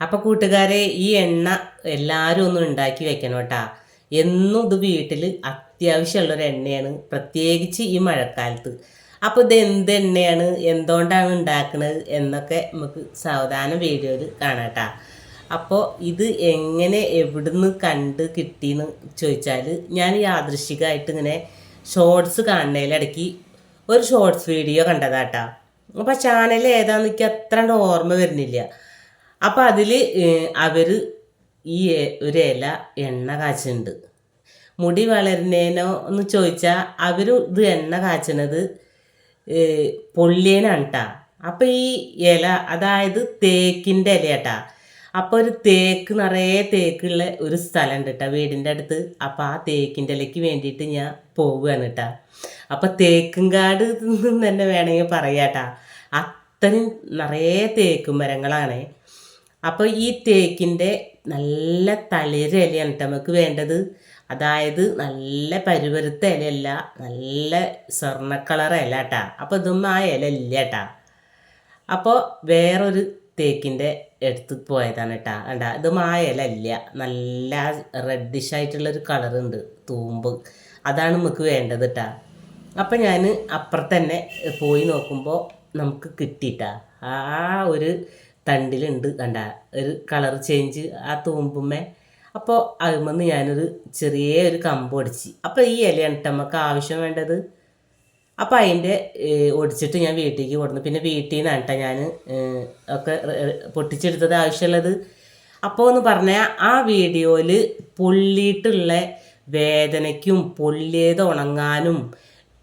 അപ്പോൾ കൂട്ടുകാരെ ഈ എണ്ണ എല്ലാവരും ഒന്ന് ഉണ്ടാക്കി വെക്കണം കേട്ടാ. എന്നും ഇത് വീട്ടിൽ അത്യാവശ്യമുള്ളൊരു എണ്ണയാണ് പ്രത്യേകിച്ച് ഈ മഴക്കാലത്ത്. അപ്പോൾ ഇത് എന്ത് എണ്ണയാണ് എന്തുകൊണ്ടാണ് ഉണ്ടാക്കുന്നത് എന്നൊക്കെ നമുക്ക് സാവധാനം വീഡിയോയിൽ കാണാട്ടാ അപ്പോൾ ഇത് എങ്ങനെ എവിടുന്ന് കണ്ട് കിട്ടിയെന്ന് ചോദിച്ചാൽ ഞാൻ യാദൃശികമായിട്ട് ഇങ്ങനെ ഷോർട്സ് കാണുന്നതിലിടയ്ക്ക് ഒരു ഷോർട്സ് വീഡിയോ കണ്ടതാട്ടാ അപ്പോൾ ചാനൽ ഏതാന്ന് എനിക്ക് അത്ര ഓർമ്മ വരുന്നില്ല. അപ്പോൾ അതിൽ അവർ ഈ ഒരു ഇല എണ്ണ കാച്ചുന്നുണ്ട് മുടി വളരുന്നേനോ എന്ന് ചോദിച്ചാൽ അവർ ഇത് എണ്ണ കാച്ചണത് പൊള്ളിയനാണ് കേട്ടാ അപ്പം ഈ ഇല അതായത് തേക്കിന്റെ ഇല കേട്ടാ അപ്പോൾ ഒരു തേക്ക് നിറയെ തേക്കുള്ള ഒരു സ്ഥലം ഉണ്ട് കേട്ടോ വീടിന്റെ അടുത്ത്. അപ്പോൾ ആ തേക്കിന്റെ ഇലയ്ക്ക് വേണ്ടിയിട്ട് ഞാൻ പോവുകയാണ് കേട്ടാ അപ്പോൾ തേക്കുംകാട് തന്നെ വേണമെങ്കിൽ പറയാട്ടാ അത്രയും നിറയെ തേക്കും മരങ്ങളാണ്. അപ്പോൾ ഈ തേക്കിന്റെ നല്ല തളിര ഇലയാണ് നമുക്ക് വേണ്ടത്. അതായത് നല്ല പരുവരുത്ത ഇലയല്ല നല്ല സ്വർണ കളർ ഇല കേട്ടാ അപ്പോൾ ഇതൊന്നും ആ ഇല ഇല്ല കേട്ടാ അപ്പോൾ വേറൊരു തേക്കിന്റെ എടുത്ത് പോയതാണ് കേട്ടാ കണ്ട ഇത് ഇല ഇല്ല. നല്ല റെഡിഷ് ആയിട്ടുള്ളൊരു കളറുണ്ട് തൂമ്പ്. അതാണ് നമുക്ക് വേണ്ടത് കേട്ടാ അപ്പം ഞാൻ അപ്പുറത്തന്നെ പോയി നോക്കുമ്പോൾ നമുക്ക് കിട്ടിയിട്ടാ ആ ഒരു തണ്ടിലുണ്ട് കണ്ട? ഒരു കളർ ചേഞ്ച് ആ തൂമ്പുമ്മേ. അപ്പോൾ അതുമെന്ന് ഞാനൊരു ചെറിയ ഒരു കമ്പ് ഒടിച്ച്. അപ്പോൾ ഈ ഇലയാണ് ട്ടോ നമുക്ക് ആവശ്യം വേണ്ടത്. അപ്പോൾ അതിന്റെ ഒടിച്ചിട്ട് ഞാൻ വീട്ടിലേക്ക് കൊടുന്നു പിന്നെ വീട്ടിൽ നിന്നാണ് കേട്ടോ ഞാൻ ഒക്കെ പൊട്ടിച്ചെടുത്തത് ആവശ്യമുള്ളത്. അപ്പോൾ എന്ന് പറഞ്ഞാൽ ആ വീഡിയോയിൽ പൊള്ളിയിട്ടുള്ള വേദനയ്ക്കും പൊള്ളിയത് ഉണങ്ങാനും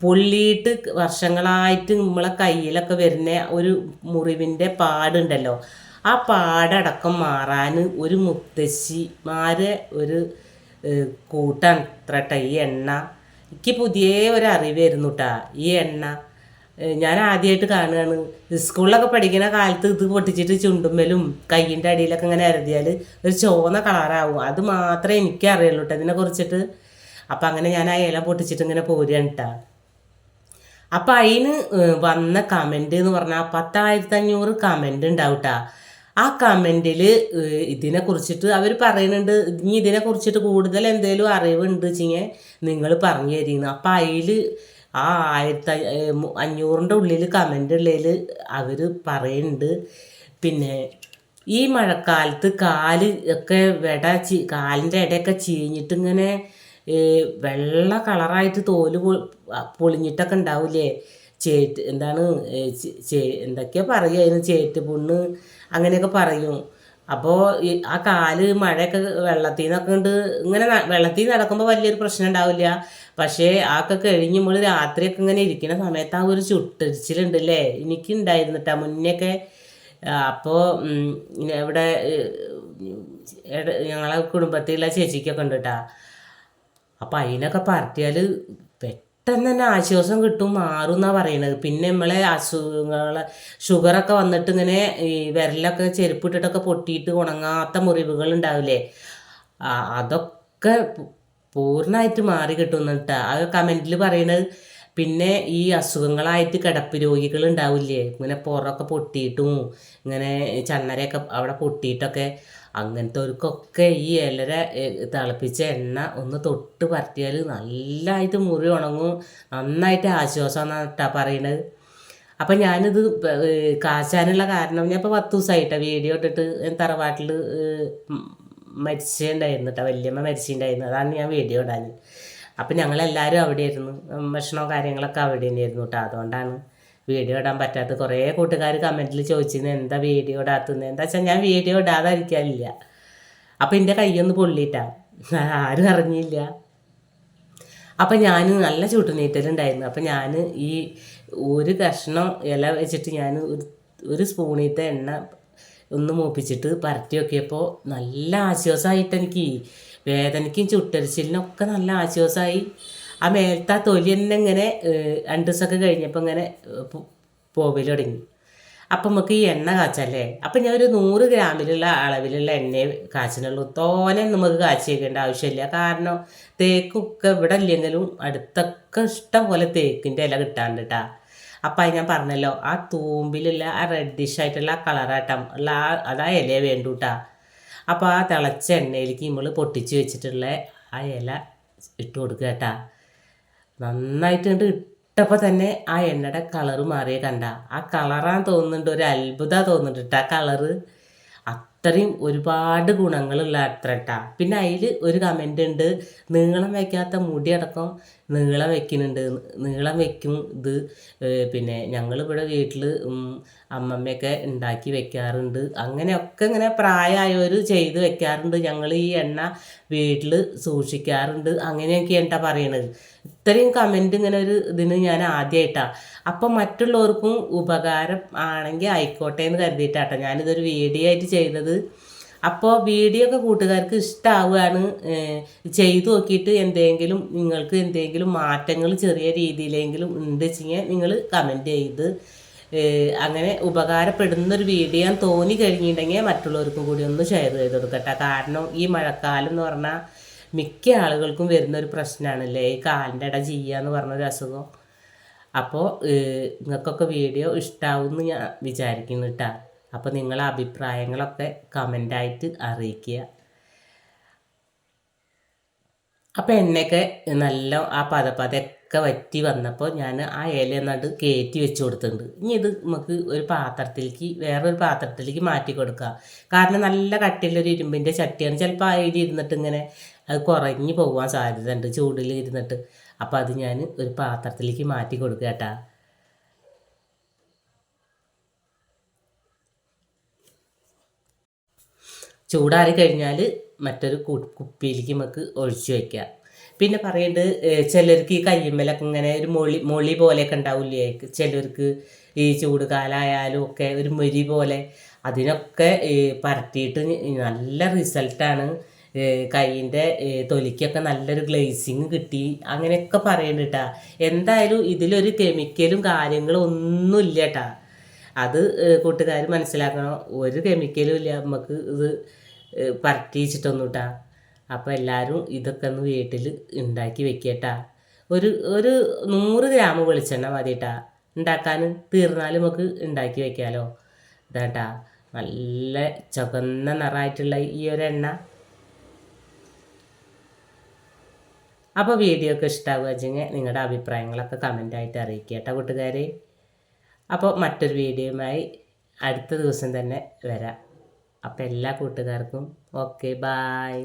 പൊള്ളിയിട്ട് വർഷങ്ങളായിട്ട് നമ്മളെ കയ്യിലൊക്കെ വരുന്ന ഒരു മുറിവിന്റെ പാടുണ്ടല്ലോ. ആ പാടടക്കം മാറാൻ ഒരു മുത്തശ്ശിമാരെ ഒരു കൂട്ടാണ് ഇത്ര ഈ എണ്ണ എനിക്ക് പുതിയ ഒരു അറിവായിരുന്നു കേട്ടാ ഈ എണ്ണ ഞാൻ ആദ്യമായിട്ട് കാണുകയാണ്. സ്കൂളിലൊക്കെ പഠിക്കുന്ന കാലത്ത് ഇത് പൊട്ടിച്ചിട്ട് ചുണ്ടുമ്മലും കയ്യിന്റെ അടിയിലൊക്കെ ഇങ്ങനെ അരുതിയാൽ ഒരു ചുവന്ന കളറാവും. അത് മാത്രമേ എനിക്കറിയുള്ളൂ കേട്ടോ ഇതിനെ കുറിച്ചിട്ട് അപ്പം അങ്ങനെ ഞാൻ ആ ഇല പൊട്ടിച്ചിട്ട് ഇങ്ങനെ പോരുകയാണ് കേട്ടാ അപ്പം അതിന് വന്ന കമന്റ് എന്ന് പറഞ്ഞാൽ പത്തായിരത്തി അഞ്ഞൂറ് കമന്റ് ഉണ്ടാവും. ആ കമന്റിൽ ഇതിനെ കുറിച്ചിട്ട് അവർ പറയുന്നുണ്ട് ഇനി ഇതിനെ കുറിച്ചിട്ട് കൂടുതൽ എന്തെങ്കിലും അറിവുണ്ട് വെച്ചിങ്ങനെ നിങ്ങൾ പറഞ്ഞു തരുന്നു. അപ്പം അതിൽ ആ ആയിരത്തി അഞ്ഞൂറിന്റെ ഉള്ളിൽ കമന്റ് ഉള്ളതിൽ അവർ പറയുന്നുണ്ട് പിന്നെ ഈ മഴക്കാലത്ത് കാൽ ഒക്കെ വെട കാലിന്റെ ഇടയൊക്കെ ചീഞ്ഞിട്ട് ഇങ്ങനെ ഏ, വെള്ള കളറായിട്ട് തോൽ പൊളിഞ്ഞിട്ടൊക്കെ ഉണ്ടാവില്ലേ? ചേറ്റ് എന്താണ് ചേ- ചേ- എന്തൊക്കെയാ പറയുക അതിന് ചേറ്റ് പുണ്ണ് അങ്ങനെയൊക്കെ പറയും. അപ്പോൾ ആ കാൽ മഴയൊക്കെ വെള്ളത്തിൽ നിന്നൊക്കെ ഉണ്ട് ഇങ്ങനെ വെള്ളത്തിൽ നടക്കുമ്പോൾ വലിയൊരു പ്രശ്നം ഉണ്ടാവില്ല. പക്ഷേ ആക്കെ കഴിഞ്ഞ് നമ്മൾ രാത്രിയൊക്കെ ഇങ്ങനെ ഇരിക്കുന്ന സമയത്ത് ആ ഒരു ചുട്ടരിച്ചിലുണ്ട് അല്ലേ എനിക്ക് ഉണ്ടായിരുന്നിട്ടാ മുന്നെയൊക്കെ അപ്പോൾ ഇവിടെ ഞങ്ങളെ കുടുംബത്തിലുള്ള ചേച്ചിക്കൊക്കെ ഉണ്ട് കേട്ടോ അപ്പം അതിനൊക്കെ പറത്തിയാൽ പെട്ടെന്ന് തന്നെ ആശ്വാസം കിട്ടും മാറും എന്നാണ് പറയണത്. പിന്നെ നമ്മളെ അസുഖങ്ങളെ ഷുഗറൊക്കെ വന്നിട്ട് ഇങ്ങനെ ഈ വിരലൊക്കെ ചെരുപ്പിട്ടിട്ടൊക്കെ പൊട്ടിയിട്ട് ഉണങ്ങാത്ത മുറിവുകൾ ഉണ്ടാവില്ലേ അതൊക്കെ പൂർണമായിട്ട് മാറി കിട്ടും എന്നിട്ടാണ് ആ കമന്റിൽ പറയണത് പിന്നെ ഈ അസുഖങ്ങളായിട്ട് കിടപ്പ് രോഗികൾ ഉണ്ടാവില്ലേ ഇങ്ങനെ പുറമൊക്കെ പൊട്ടിയിട്ടും ഇങ്ങനെ ചന്നരയൊക്കെ അവിടെ പൊട്ടിയിട്ടൊക്കെ അങ്ങനത്തെവർക്കൊക്കെ ഈ ഇലരെ തിളപ്പിച്ച എണ്ണ ഒന്ന് തൊട്ട് പരത്തിയാൽ നല്ലതായിട്ട് മുറി ഉണങ്ങും. നന്നായിട്ട് ആശ്വാസമാണ് കേട്ടാ പറയണത്. അപ്പം ഞാനിത് കാച്ചാനുള്ള കാരണം ഞാൻ ഇപ്പോൾ പത്ത് ദിവസമായിട്ടാണ് വീഡിയോ ഇട്ടിട്ട് തറവാട്ടിൽ മരിച്ചിട്ടുണ്ടായിരുന്നു കേട്ടോ വല്യമ്മ മരിച്ചിട്ടുണ്ടായിരുന്നു അതാണ് ഞാൻ വീഡിയോ ഇടാൻ അപ്പം ഞങ്ങളെല്ലാവരും അവിടെയായിരുന്നു. ഭക്ഷണവും കാര്യങ്ങളൊക്കെ അവിടെ തന്നെയായിരുന്നു കേട്ടോ അതുകൊണ്ടാണ് വീഡിയോ ഇടാൻ പറ്റാത്ത കുറേ കൂട്ടുകാർ കമന്റിൽ ചോദിച്ചിരുന്നു എന്താ വീഡിയോ ഇടാത്തുന്നത് എന്താ വെച്ചാൽ ഞാൻ വീഡിയോ ഇടാതിരിക്കാനില്ല. അപ്പം എന്റെ കൈയൊന്ന് പൊള്ളിയിട്ടാ ആരും അറിഞ്ഞില്ല. അപ്പം ഞാൻ നല്ല ചുട്ടുനീറ്റലുണ്ടായിരുന്നു. അപ്പം ഞാൻ ഈ ഒരു കഷ്ണം ഇല വെച്ചിട്ട് ഞാൻ ഒരു ഒരു സ്പൂണിത്തെ എണ്ണ ഒന്ന് മൂപ്പിച്ചിട്ട് പരത്തി നോക്കിയപ്പോൾ നല്ല ആശ്വാസമായിട്ട് എനിക്ക് വേദനയ്ക്കും ചുട്ടരിച്ചിലിനൊക്കെ നല്ല ആശ്വാസമായി ആ മേലത്തെ ആ തൊലി തന്നെ ഇങ്ങനെ രണ്ട് ദിവസമൊക്കെ കഴിഞ്ഞപ്പോൾ ഇങ്ങനെ പോവൽ തുടങ്ങി. അപ്പം നമുക്ക് ഈ എണ്ണ കാച്ചല്ലേ? അപ്പം ഞാൻ ഒരു നൂറ് ഗ്രാമിലുള്ള അളവിലുള്ള എണ്ണയെ കാച്ചിനുള്ളൂ. തോനെ നമുക്ക് കാച്ചി വയ്ക്കേണ്ട ആവശ്യമില്ല. കാരണം തേക്കൊക്കെ ഇവിടെ ഇല്ലെങ്കിലും അടുത്തൊക്കെ ഇഷ്ടം പോലെ തേക്കിന്റെ ഇല കിട്ടാണ്ട് കേട്ടാ അപ്പം അത് ഞാൻ പറഞ്ഞല്ലോ ആ തൂമ്പിലുള്ള ആ റെഡിഷ് ആയിട്ടുള്ള ആ കളറാട്ടം ഉള്ള ആ അതാ ഇലയെ വേണ്ടൂട്ടാ അപ്പോൾ ആ തിളച്ച എണ്ണയിലേക്ക് നമ്മൾ പൊട്ടിച്ച് വെച്ചിട്ടുള്ള ആ ഇല ഇട്ട് കൊടുക്കുക കേട്ടാ. നന്നായിട്ട് കണ്ട് ഇട്ടപ്പോൾ തന്നെ ആ എണ്ണയുടെ കളറ് മാറിയേ കണ്ട. ആ കളറാൻ തോന്നുന്നുണ്ട് ഒരു അത്ഭുത തോന്നുന്നുണ്ട് ആ കളറ് അത്രയും ഒരുപാട് ഗുണങ്ങളുള്ള അത്ര കേട്ടാ പിന്നെ അതിൽ ഒരു കമന്റ് ഉണ്ട് നീളം വയ്ക്കാത്ത മുടി അടക്കം നീളം വെക്കുന്നുണ്ട് നീളം വെക്കും ഇത്. പിന്നെ ഞങ്ങളിവിടെ വീട്ടിൽ അമ്മമ്മയൊക്കെ ഉണ്ടാക്കി വെക്കാറുണ്ട്. അങ്ങനെയൊക്കെ ഇങ്ങനെ പ്രായമായവർ ചെയ്ത് വെക്കാറുണ്ട്. ഞങ്ങൾ ഈ എണ്ണ വീട്ടിൽ സൂക്ഷിക്കാറുണ്ട്. അങ്ങനെയൊക്കെ എന്താ പറയണത്. ഇത്രയും കമന്റ് ഇങ്ങനെ ഒരു ഇതിന് ഞാൻ ആദ്യമായിട്ടാണ് അപ്പം മറ്റുള്ളവർക്കും ഉപകാരം ആണെങ്കിൽ ആയിക്കോട്ടെ എന്ന് കരുതിയിട്ടാട്ടോ ഞാനിതൊരു വീഡിയോ ആയിട്ട് ചെയ്തത് അപ്പോൾ വീഡിയോ ഒക്കെ കൂട്ടുകാർക്ക് ഇഷ്ടമാവുകയാണ് ചെയ്തു നോക്കിയിട്ട് എന്തെങ്കിലും നിങ്ങൾക്ക് എന്തെങ്കിലും മാറ്റങ്ങൾ ചെറിയ രീതിയിലെങ്കിലും ഉണ്ട് വെച്ചാൽ നിങ്ങൾ കമന്റ് ചെയ്ത്. അങ്ങനെ ഉപകാരപ്പെടുന്നൊരു വീഡിയോ തോന്നി കഴിഞ്ഞിട്ടുണ്ടെങ്കിൽ മറ്റുള്ളവർക്കും കൂടി ഒന്ന് ഷെയർ ചെയ്ത് കൊടുക്കട്ടെ. കാരണം ഈ മഴക്കാലം എന്ന് പറഞ്ഞാൽ മിക്ക ആളുകൾക്കും വരുന്ന ഒരു പ്രശ്നമാണല്ലേ? ഈ കാലിന്റെ ഇട ചെയ്യുക എന്ന് പറഞ്ഞൊരു അസുഖം. അപ്പോൾ നിങ്ങൾക്കൊക്കെ വീഡിയോ ഇഷ്ടാവും ഞാൻ വിചാരിക്കുന്നു കേട്ടോ. അപ്പോൾ നിങ്ങളെ അഭിപ്രായങ്ങളൊക്കെ കമന്റായിട്ട് അറിയിക്കുക. അപ്പോൾ എന്നെയൊക്കെ നല്ല ആ പതപ്പതൊക്കെ വറ്റി വന്നപ്പോൾ ഞാൻ ആ ഇല എന്നിട്ട് കയറ്റി വെച്ച് കൊടുത്തിട്ടുണ്ട്. ഇനി ഇത് നമുക്ക് ഒരു പാത്രത്തിലേക്ക് വേറൊരു പാത്രത്തിലേക്ക് മാറ്റി കൊടുക്കുക കാരണം നല്ല കട്ടിയുള്ളൊരു ഇരുമ്പിന്റെ ചട്ടിയാണ്. ചിലപ്പോൾ അതിൽ ഇരുന്നിട്ട് ഇങ്ങനെ അത് കുറഞ്ഞു പോകാൻ സാധ്യതയുണ്ട് ചൂടിൽ ഇരുന്നിട്ട്. അപ്പോൾ അത് ഞാൻ ഒരു പാത്രത്തിലേക്ക് മാറ്റി കൊടുക്കുക കേട്ടാ. ചൂടാറി കഴിഞ്ഞാൽ മറ്റൊരു കുപ്പിയിലേക്ക് നമുക്ക് ഒഴിച്ചു വയ്ക്കുക പിന്നെ പറയേണ്ടത് ചിലർക്ക് ഈ കയ്യമ്മലൊക്കെ ഇങ്ങനെ ഒരു മൊളി മൊളി പോലെയൊക്കെ ഉണ്ടാവില്ലേ? ചിലർക്ക് ഈ ചൂട് കാലമായാലും ഒക്കെ ഒരു മൊരി പോലെ അതിനൊക്കെ പരട്ടിയിട്ട് നല്ല റിസൾട്ടാണ് കൈയിന്റെ തൊലിക്കൊക്കെ നല്ലൊരു ഗ്ലേസിങ് കിട്ടി. അങ്ങനെയൊക്കെ പറയുന്നുണ്ട് എന്തായാലും ഇതിലൊരു കെമിക്കലും കാര്യങ്ങളും ഒന്നുമില്ല കേട്ടാ അത് കൂട്ടുകാർ മനസ്സിലാക്കണം. ഒരു കെമിക്കലും ഇല്ല നമുക്ക് ഇത് പരട്ടിച്ചിട്ടൊന്നും കേട്ടാ അപ്പോൾ എല്ലാവരും ഇതൊക്കെ ഒന്ന് വീട്ടിൽ ഉണ്ടാക്കി വെക്കട്ടാ. ഒരു ഒരു നൂറ് ഗ്രാം വെളിച്ചെണ്ണ മതിട്ടാ. ഉണ്ടാക്കാൻ തീർന്നാലും നമുക്ക് ഉണ്ടാക്കി വെക്കാമല്ലോ ഇതാട്ടാ. നല്ല ചുവന്ന നിറമായിട്ടുള്ള ഈ ഒരു എണ്ണ. അപ്പോൾ വീഡിയോ ഒക്കെ ഇഷ്ടമാകുക വെച്ചെങ്കിൽ നിങ്ങളുടെ അഭിപ്രായങ്ങളൊക്കെ കമന്റായിട്ട് അറിയിക്കുക കേട്ടോ കൂട്ടുകാരെ. അപ്പോൾ മറ്റൊരു വീഡിയോയുമായി അടുത്ത ദിവസം തന്നെ വരാം. അപ്പോൾ എല്ലാ കൂട്ടുകാർക്കും ഓക്കെ ബായ്